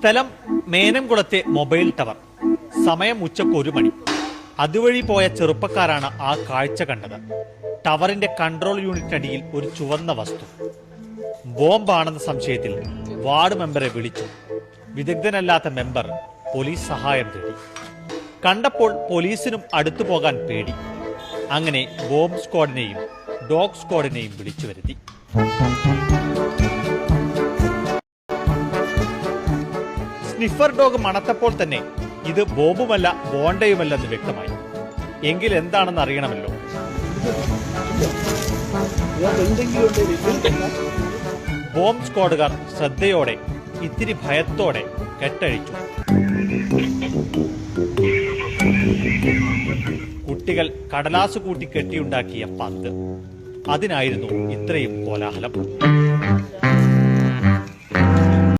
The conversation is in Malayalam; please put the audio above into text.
സ്ഥലം മേനംകുളത്തെ മൊബൈൽ ടവർ. സമയം ഉച്ചയ്ക്ക് ഒരു മണി. അതുവഴി പോയ ചെറുപ്പക്കാരാണ് ആ കാഴ്ച കണ്ടത്. ടവറിന്റെ കൺട്രോൾ യൂണിറ്റ് അടിയിൽ ഒരു ചുവന്ന വസ്തു. ബോംബാണെന്ന സംശയത്തിൽ വാർഡ് മെമ്പറെ വിളിച്ചു. വിദഗ്ധനല്ലാത്ത മെമ്പർ പോലീസ് സഹായം തേടി. കണ്ടപ്പോൾ പോലീസിനും അടുത്തു പോകാൻ പേടി. അങ്ങനെ ബോംബ് സ്ക്വാഡിനെയും ഡോഗ് സ്ക്വാഡിനെയും വിളിച്ചു വരുത്തി. സ്നിഫർ ഡോഗ് മണത്തപ്പോൾ തന്നെ ഇത് ബോബുമല്ല ബോണ്ടയുമല്ലെന്ന് വ്യക്തമായി. എങ്കിൽ എന്താണെന്ന് അറിയണമല്ലോ. ബോംബ് സ്ക്വാഡുകാർ ശ്രദ്ധയോടെ ഇത്തിരി ഭയത്തോടെ കെട്ടഴിച്ചു. കുട്ടികൾ കടലാസ് കൂട്ടി കെട്ടിയുണ്ടാക്കിയ പന്ത്. അതിനായിരുന്നു ഇത്രയും കോലാഹലം.